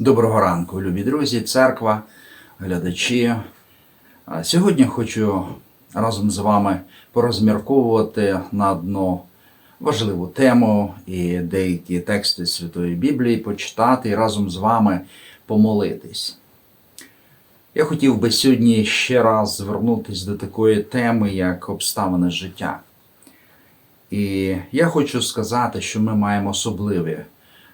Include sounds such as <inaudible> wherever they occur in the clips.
Доброго ранку, любі друзі, церква, глядачі. Сьогодні хочу разом з вами порозмірковувати на одну важливу тему і деякі тексти Святої Біблії почитати і разом з вами помолитись. Я хотів би сьогодні ще раз звернутися до такої теми, як обставини життя. І я хочу сказати, що ми маємо особливі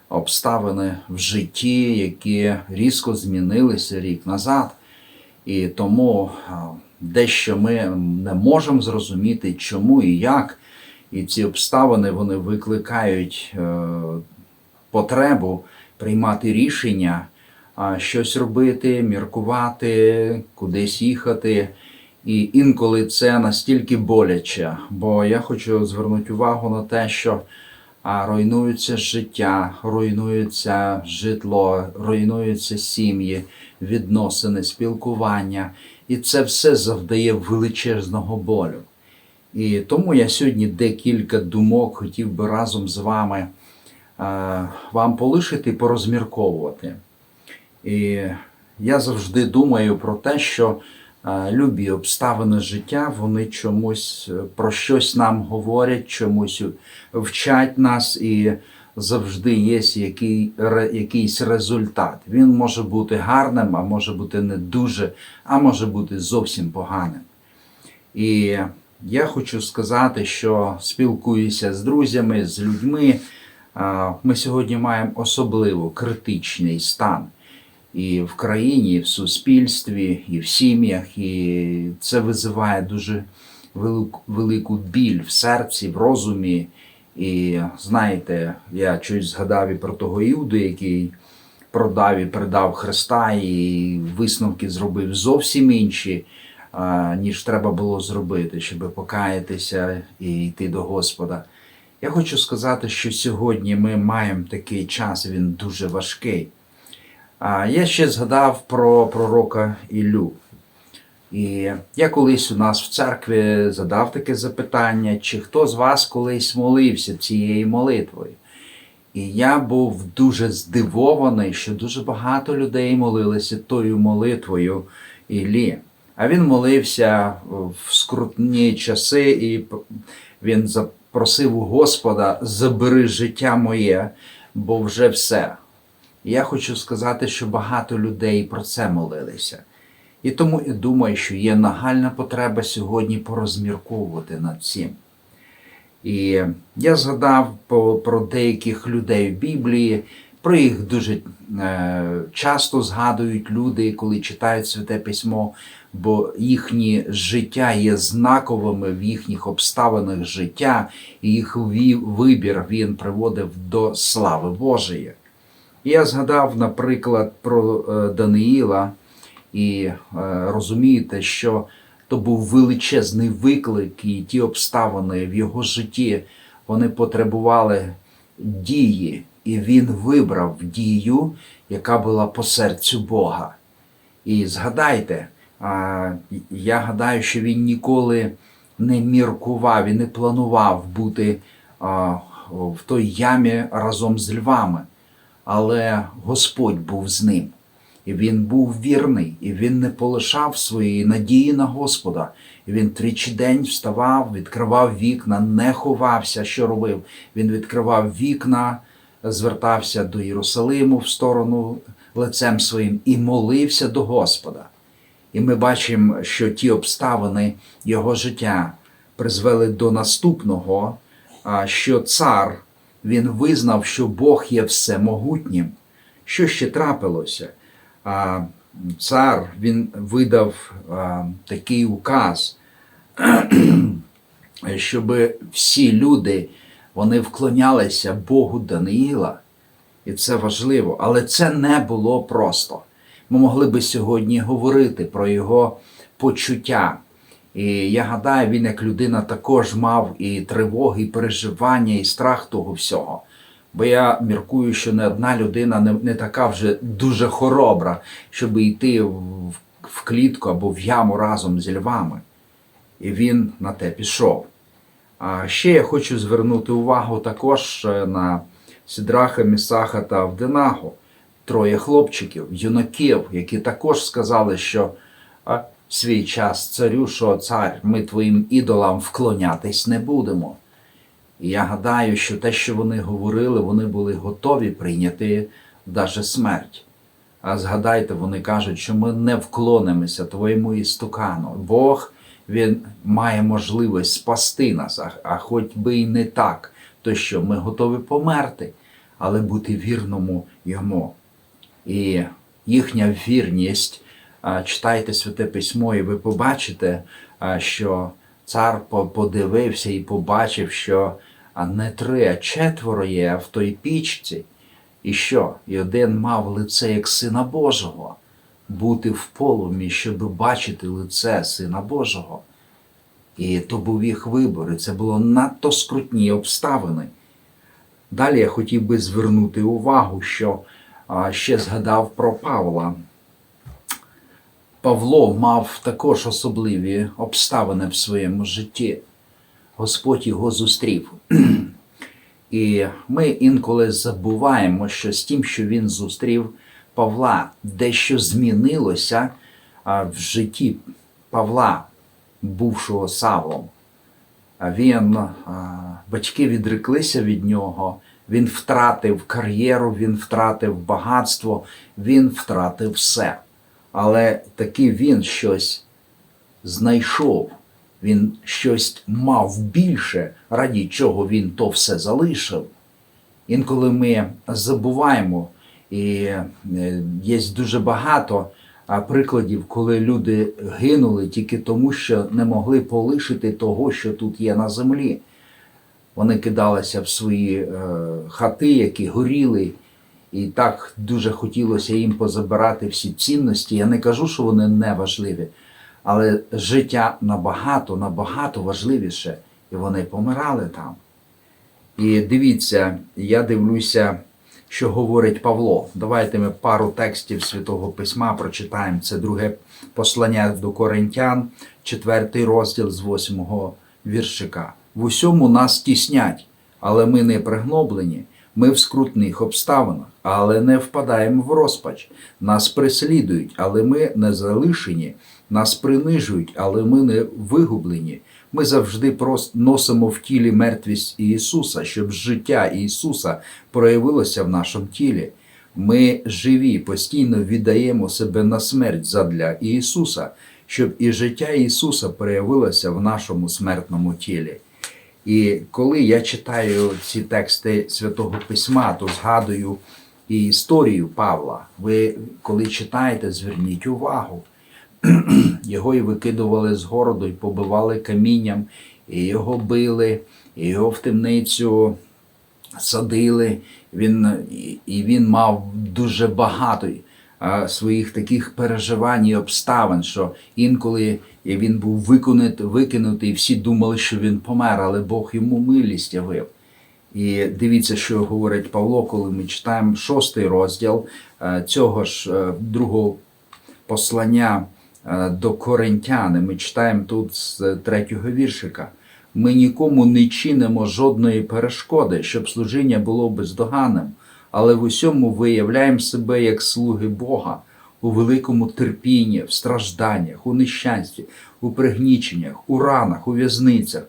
обставини в житті, які різко змінилися рік назад. І тому дещо ми не можемо зрозуміти, чому і як. І ці обставини вони викликають е, потребу приймати рішення, щось робити, міркувати, кудись їхати. І інколи це настільки боляче, бо я хочу звернути увагу на те, що а, руйнується життя, руйнується житло, руйнуються сім'ї, відносини, спілкування, і це все завдає величезного болю. І тому я сьогодні декілька думок хотів би разом з вами е, вам полишити і порозмірковувати. І я завжди думаю про те, що любі обставини життя, вони чомусь е, про щось нам говорять, чомусь вчать нас, і завжди є який, якийсь результат. Він може бути гарним, а може бути не дуже, а може бути зовсім поганим. І я хочу сказати, що спілкуюся з друзями, з людьми. Ми сьогодні маємо особливо критичний стан і в країні, і в суспільстві, і в сім'ях. І це визиває дуже велику, біль в серці, в розумі. І знаєте, я щось згадав і про того Іуду, який продав і передав Христа, і висновки зробив зовсім інші, ніж треба було зробити, щоб покаятися і йти до Господа. Я хочу сказати, що сьогодні ми маємо такий час, він дуже важкий. А я ще згадав про пророка Іллю. І я колись у нас в церкві задав таке запитання, чи хто з вас колись молився цією молитвою. І я був дуже здивований, що дуже багато людей молилися тою молитвою Іллі. А він молився в скрутні часи, і він запросив у Господа: забери життя моє, бо вже все. Я хочу сказати, що багато людей про це молилися. І тому і думаю, що є нагальна потреба сьогодні порозмірковувати над цим. І я згадав про деяких людей в Біблії, про їх дуже е, часто згадують люди, коли читають Святе Письмо, бо їхнє життя є знаковими в їхніх обставинах життя, і їх вибір він приводив до слави Божої. Я згадав, наприклад, про е, Даниїла, і е, розумієте, що то був величезний виклик, і ті обставини в його житті вони потребували дії, і він вибрав дію, яка була по серцю Бога. І згадайте, я гадаю, що він ніколи не міркував і не планував бути в той ямі разом з львами, але Господь був з ним. І він був вірний, і він не полишав своєї надії на Господа. І він тричі день вставав, відкривав вікна, не ховався, що робив. Він відкривав вікна, звертався до Єрусалиму в сторону лицем своїм і молився до Господа. І ми бачимо, що ті обставини його життя призвели до наступного, що цар він визнав, що Бог є всемогутнім. Що ще трапилося? Цар він видав такий указ, <clears throat> щоб всі люди вони вклонялися Богу Даниїла, і це важливо, але це не було просто. Ми могли би сьогодні говорити про його почуття. І я гадаю, він як людина також мав і тривоги, і переживання, і страх того всього. Бо я міркую, що не одна людина не, не така вже дуже хоробра, щоб йти в, в клітку або в яму разом з львами. І він на те пішов. А ще я хочу звернути увагу також е, на Сідраха, Місаха та Авденагу. троє хлопчиків, юнаків, які також сказали, що свій час царю, що цар, ми твоїм ідолам вклонятись не будемо. І я гадаю, що те, що вони говорили, вони були готові прийняти даже смерть. А згадайте, вони кажуть, що ми не вклонимося твоєму істукану. Бог він має можливість спасти нас, а, хоч би і не так, то що ми готові померти, але бути вірному йому. І їхня вірність, читайте святе письмо, і ви побачите, що цар подивився і побачив, що не три, а четверо є в той пічці. І що? І один мав лице як сина Божого, бути в полумі, щоб бачити лице Сина Божого. І то був їх вибор, і це було надто скрутні обставини. Далі я хотів би звернути увагу, що ще згадав про Павла. Павло мав також особливі обставини в своєму житті. Господь його зустрів. І ми інколи забуваємо, що з тим, що він зустрів Павла, дещо змінилося в житті Павла, бувшого Савлом. Він, батьки відреклися від нього, він втратив кар'єру, він втратив багатство, він втратив все. Але таки він щось знайшов, він щось мав більше, раді чого він то все залишив. Інколи ми забуваємо, і е, є дуже багато прикладів, коли люди гинули тільки тому, що не могли полишити того, що тут є на землі. Вони кидалися в свої е, хати, які горіли, і так дуже хотілося їм позабирати всі цінності. Я не кажу, що вони не важливі, але життя набагато, набагато важливіше, і вони помирали там. І дивіться, я дивлюся, що говорить Павло. Давайте ми пару текстів Святого Письма прочитаємо. Це друге послання до Коринтян, четвертий розділ з восьмого віршика. В усьому нас тіснять, але ми не пригноблені. Ми в скрутних обставинах, але не впадаємо в розпач. Нас переслідують, але ми не залишені. Нас принижують, але ми не вигублені. Ми завжди просто носимо в тілі мертвість Ісуса, щоб життя Ісуса проявилося в нашому тілі. Ми живі, постійно віддаємо себе на смерть задля Ісуса, щоб і життя Ісуса проявилося в нашому смертному тілі. І коли я читаю ці тексти Святого Письма, то згадую і історію Павла. Ви, коли читаєте, зверніть увагу. <clears throat> Його і викидували з городу, і побивали камінням, і його били, і його в темницю садили. Він, і- він мав дуже багато своїх таких переживань і обставин, що інколи він був викинутий, і всі думали, що він помер, але Бог йому милість явив. І дивіться, що говорить Павло, коли ми читаємо шостий розділ е, цього ж е, другого послання е, до коринтян. Ми читаємо тут з третього віршика. Ми нікому не чинимо жодної перешкоди, щоб служіння було бездоганним, але в усьому виявляємо себе як слуги Бога у великому терпінні, в стражданнях, у нещасті, у пригніченнях, у ранах, у в'язницях,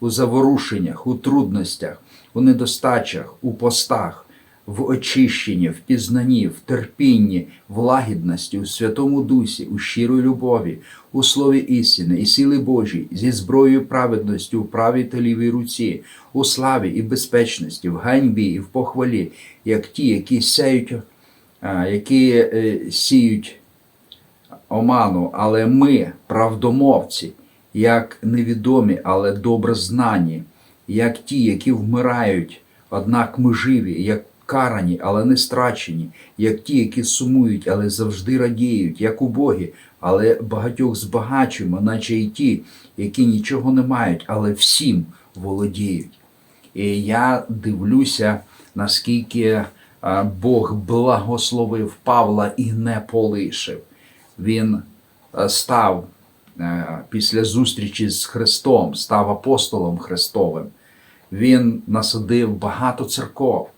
у заворушеннях, у трудностях, у недостачах, у постах, в очищенні, в пізнанні, в терпінні, в лагідності, у Святому Дусі, у щирій любові, у слові істини і сили Божій, зі зброєю праведності у правій та лівій руці, у славі і безпечності, в ганьбі і в похвалі, як ті, які сяють, які е, сіють оману, але ми, правдомовці, як невідомі, але добре знані, як ті, які вмирають, однак ми живі, як карані, але не страчені, як ті, які сумують, але завжди радіють, як убогі, але багатьох збагачуємо, наче й ті, які нічого не мають, але всім володіють. І я дивлюся, наскільки Бог благословив Павла і не полишив. Він е, став е, після зустрічі з Христом, став апостолом Христовим. Він насадив багато церков.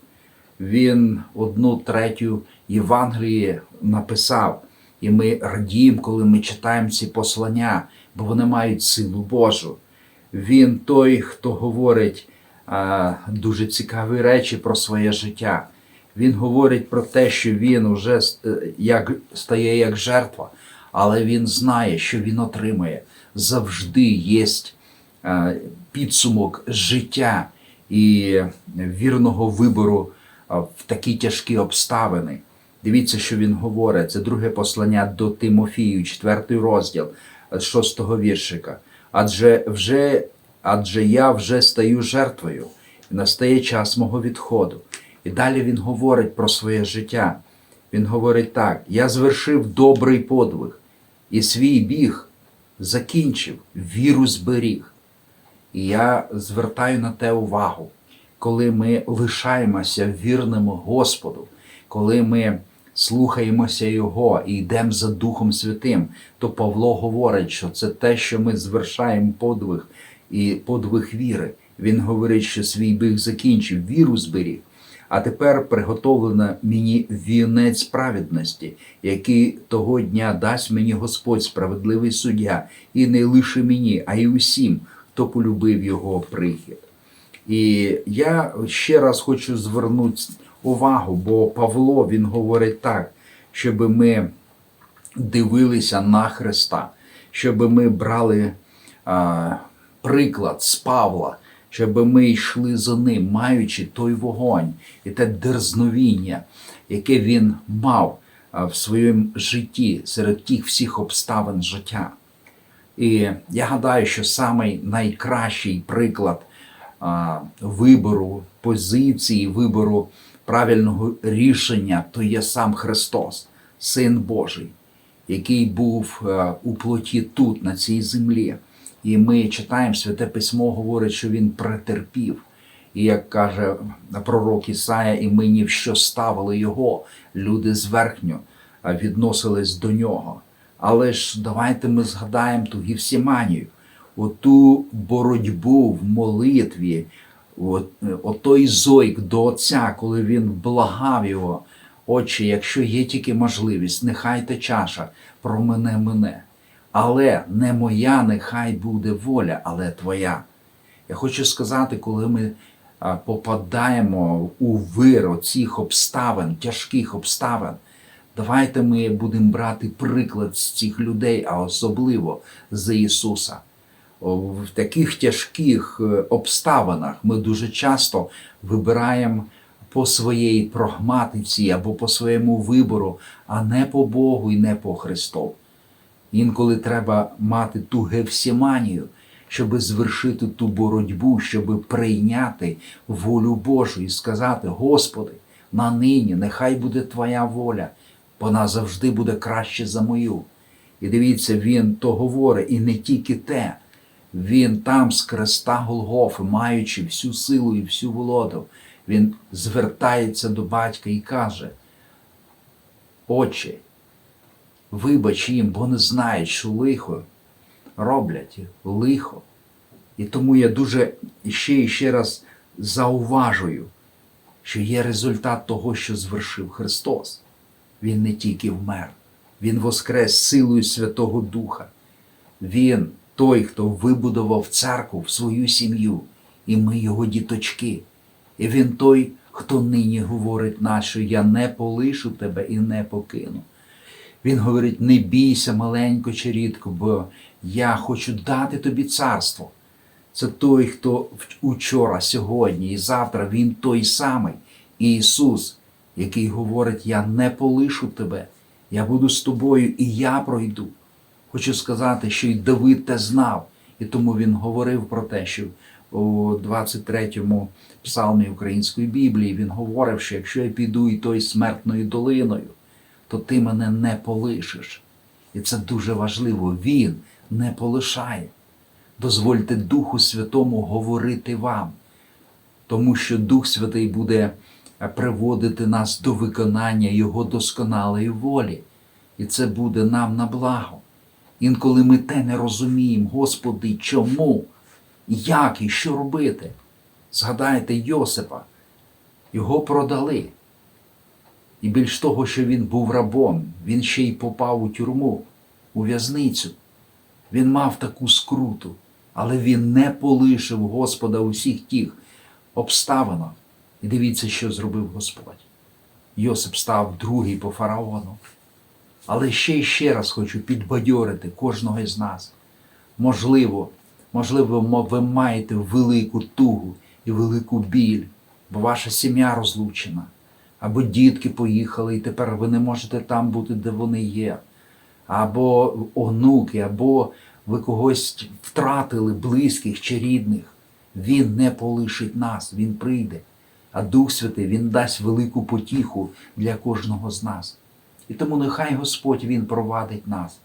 Він одну третю Євангелії написав. І ми радіємо, коли ми читаємо ці послання, бо вони мають силу Божу. Він той, хто говорить а, дуже цікаві речі про своє життя. Він говорить про те, що він уже е, як, стає як жертва, але він знає, що він отримує. Завжди є підсумок життя і вірного вибору в такі тяжкі обставини. Дивіться, що він говорить. Це друге послання до Тимофію, четвертий розділ, з шостого віршика. Адже вже, адже я вже стаю жертвою, і настає час мого відходу. І далі він говорить про своє життя. Він говорить так: я звершив добрий подвиг, і свій біг закінчив, віру зберіг. І я звертаю на те увагу, коли ми лишаємося вірними Господу, коли ми слухаємося Його і йдемо за Духом Святим, то Павло говорить, що це те, що ми звершаємо подвиг і подвиг віри. Він говорить, що свій біг закінчив, віру зберіг. А тепер приготовлено мені вінець праведності, який того дня дасть мені Господь, справедливий суддя, і не лише мені, а й усім, хто полюбив його прихід. І я ще раз хочу звернути увагу, бо Павло він говорить так, щоб ми дивилися на Христа, щоб ми брали а, приклад з Павла, щоб ми йшли за ним, маючи той вогонь і те дерзновіння, яке він мав в своєму житті серед тих всіх обставин життя. І я гадаю, що самий найкращий приклад вибору позиції, вибору правильного рішення то є сам Христос, Син Божий, який був у плоті тут, на цій землі. І ми читаємо, Святе Письмо говорить, що Він претерпів. І як каже пророк Ісая, і ми ні в що ставили його, люди зверхньо відносились до нього. Але ж давайте ми згадаємо ту Гівсіманію, оту боротьбу в молитві, от, отой зойк до Отця, коли він благав його, Отче, якщо є тільки можливість, нехай те чаша про мене мене. Але не моя, нехай буде воля, але твоя. Я хочу сказати, коли ми попадаємо у вир цих обставин, тяжких обставин, Давайте ми будемо брати приклад з цих людей, а особливо з Ісуса. В таких тяжких е, обставинах ми дуже часто вибираємо по своїй прагматиці або по своєму вибору, а не по Богу і не по Христу. Інколи треба мати ту гевсіманію, щоб звершити ту боротьбу, щоб прийняти волю Божу і сказати: Господи, на нині нехай буде Твоя воля вона завжди буде краще за мою. І дивіться, він то говорить, і не тільки те. Він там з креста Голгофи, маючи всю силу і всю володу, він звертається до батька і каже: Отче, вибач їм, бо не знають, що лихо роблять лихо. І тому я дуже ще і ще раз зауважую, що є результат того, що звершив Христос. Він не тільки вмер, Він воскрес силою Святого Духа. Він той, хто вибудував церкву в свою сім'ю, і ми його діточки. І він той, хто нині говорить що я не полишу тебе і не покину. Він говорить: не бійся, маленько чи рідко, бо я хочу дати тобі царство. Це той, хто учора, сьогодні і завтра, він той самий Ісус який говорить: Я не полишу тебе, я буду з тобою і я пройду. Хочу сказати, що й Давид те знав, і тому він говорив про те, що у 23-му псалмі Української Біблії він говорив, що якщо я піду і той смертною долиною, то ти мене не полишиш. І це дуже важливо. Він не полишає. Дозвольте Духу Святому говорити вам, тому що Дух Святий буде приводити нас до виконання Його досконалої волі. І це буде нам на благо. Інколи ми те не розуміємо, Господи, чому, як і що робити. Згадайте Йосипа. Його продали. І більш того, що він був рабом, він ще й попав у тюрму, у в'язницю. Він мав таку скруту, але він не полишив Господа у всіх тих обставинах. І дивіться, що зробив Господь. Йосип став другий по фараону. Але ще і ще раз хочу підбадьорити кожного із нас. Можливо, можливо, ви маєте велику тугу і велику біль, бо ваша сім'я розлучена, або дітки поїхали, і тепер ви не можете там бути, де вони є, або онуки, або ви когось втратили близьких чи рідних. Він не полишить нас, Він прийде. А Дух Святий Він дасть велику потіху для кожного з нас. І тому нехай Господь Він провадить нас.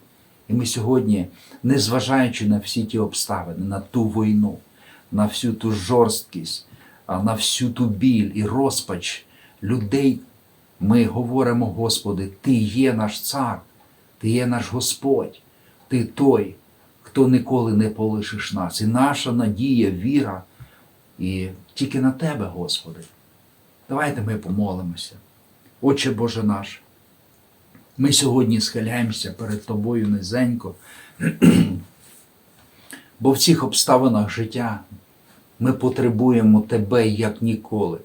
І ми сьогодні, незважаючи на всі ті обставини, на ту війну, на всю ту жорсткість, на всю ту біль і розпач людей, ми говоримо, Господи, Ти є наш цар, Ти є наш Господь, Ти той, хто ніколи не полишиш нас. І наша надія, віра, і тільки на Тебе, Господи. Давайте ми помолимося. Отче Боже наш. Ми сьогодні схиляємося перед Тобою низенько, бо в цих обставинах життя ми потребуємо Тебе як ніколи.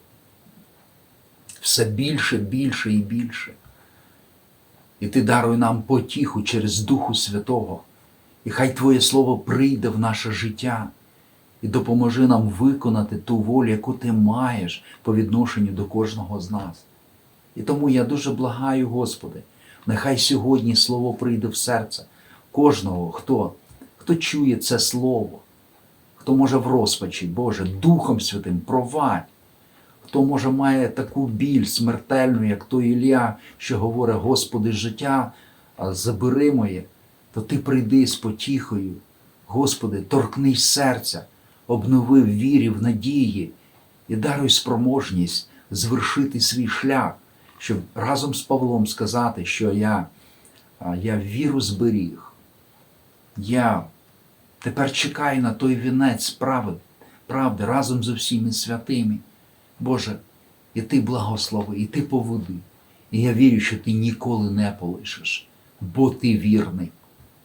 Все більше, більше і більше. І Ти даруй нам потіху через Духу Святого. І хай Твоє Слово прийде в наше життя і допоможи нам виконати ту волю, яку Ти маєш по відношенню до кожного з нас. І тому я дуже благаю, Господи, нехай сьогодні Слово прийде в серце кожного, хто, хто чує це Слово, хто може в розпачі, Боже, Духом Святим провадь, хто може має таку біль смертельну, як той Ілля, що говорить, Господи, життя забери моє, то Ти прийди з потіхою, Господи, торкнись серця, обнови вірі, в надії і даруй спроможність звершити свій шлях, щоб разом з Павлом сказати, що я, я віру зберіг. Я тепер чекаю на той вінець правди, правди разом з усіми святими. Боже, і ти благослови, і ти поводи. І я вірю, що ти ніколи не полишиш, бо ти вірний.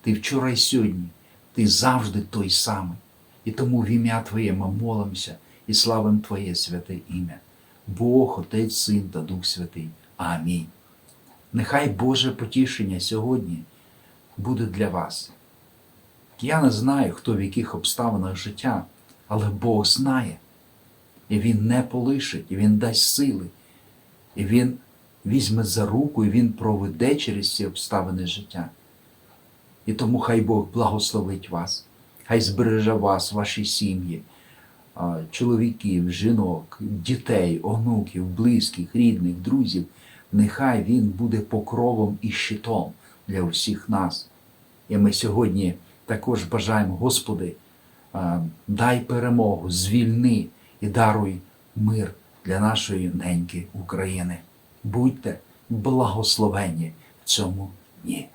Ти вчора і сьогодні, ти завжди той самий. І тому в ім'я Твоє ми молимося і славим Твоє святе ім'я. Бог, Отець, Син та Дух Святий. Амінь. Нехай Боже потішення сьогодні буде для вас. Я не знаю, хто в яких обставинах життя, але Бог знає. І Він не полишить, і Він дасть сили, і Він візьме за руку, і Він проведе через ці обставини життя. І тому хай Бог благословить вас, хай збереже вас, ваші сім'ї, чоловіків, жінок, дітей, онуків, близьких, рідних, друзів. Нехай Він буде покровом і щитом для усіх нас. І ми сьогодні також бажаємо, Господи, дай перемогу, звільни і даруй мир для нашої неньки України. Будьте благословені в цьому дні.